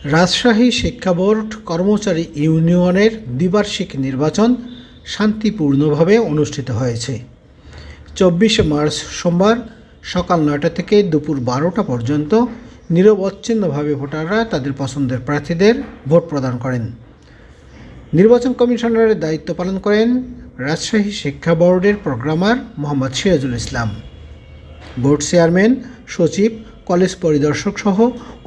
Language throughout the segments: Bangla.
রাজশাহী শিক্ষা বোর্ড কর্মচারী ইউনিয়নের দ্বিবার্ষিক নির্বাচন শান্তিপূর্ণভাবে অনুষ্ঠিত হয়েছে। চব্বিশে মার্চ সোমবার সকাল নয়টা থেকে দুপুর বারোটা পর্যন্ত নিরবচ্ছিন্নভাবে ভোটাররা তাদের পছন্দের প্রার্থীদের ভোট প্রদান করেন। নির্বাচন কমিশনারের দায়িত্ব পালন করেন রাজশাহী শিক্ষা বোর্ডের programmer Mohammad Sirajul Islam. Board chairman সচিব কলেজ পরিদর্শক সহ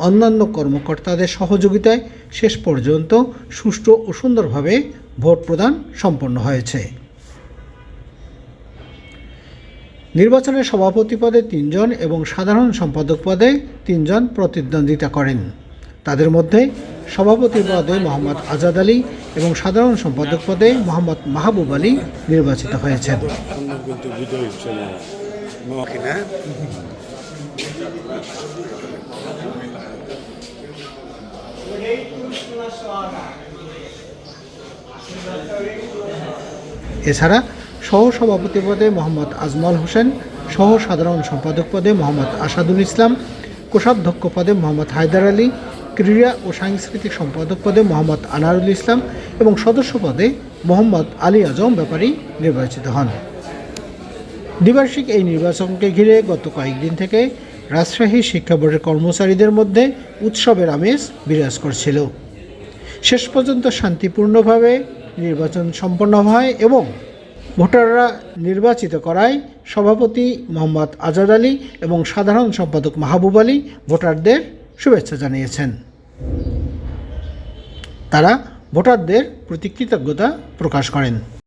অন্যান্য কর্মকর্তাদের সহযোগিতায় শেষ পর্যন্ত সুষ্ঠু ও সুন্দরভাবে ভোট প্রদান সম্পন্ন হয়েছে। নির্বাচনের সভাপতি পদে তিনজন এবং সাধারণ সম্পাদক পদে তিনজন প্রতিদ্বন্দ্বিতা করেন। তাদের মধ্যে সভাপতি পদে মোহাম্মদ আজাদ আলী এবং সাধারণ সম্পাদক পদে মোহাম্মদ মাহবুব আলী নির্বাচিত হয়েছেন। এছাড়া সহ সভাপতি পদে মোহাম্মদ আজমল হোসেন সহ সাধারণ সম্পাদক পদে মোহাম্মদ আসাদুল ইসলাম, কোষাধ্যক্ষ পদে মোহাম্মদ হায়দার আলী, ক্রীড়া ও সাংস্কৃতিক সম্পাদক পদে মোহাম্মদ আনারুল ইসলাম এবং সদস্য পদে মোহাম্মদ আলী আজম ব্যাপারী নির্বাচিত হন। দ্বিবার্ষিক এই নির্বাচনকে ঘিরে গত কয়েকদিন থেকে রাজশাহী শিক্ষা বোর্ডের কর্মচারীদের মধ্যে উৎসবের আমেজ বিরাজ করছিল। শেষ পর্যন্ত শান্তিপূর্ণভাবে নির্বাচন সম্পন্ন হয় এবং ভোটাররা নির্বাচিত করায় সভাপতি মোহাম্মদ আজাদ আলী এবং সাধারণ সম্পাদক মাহবুব আলী ভোটারদের শুভেচ্ছা জানিয়েছেন। তারা ভোটারদের প্রতি কৃতজ্ঞতা প্রকাশ করেন।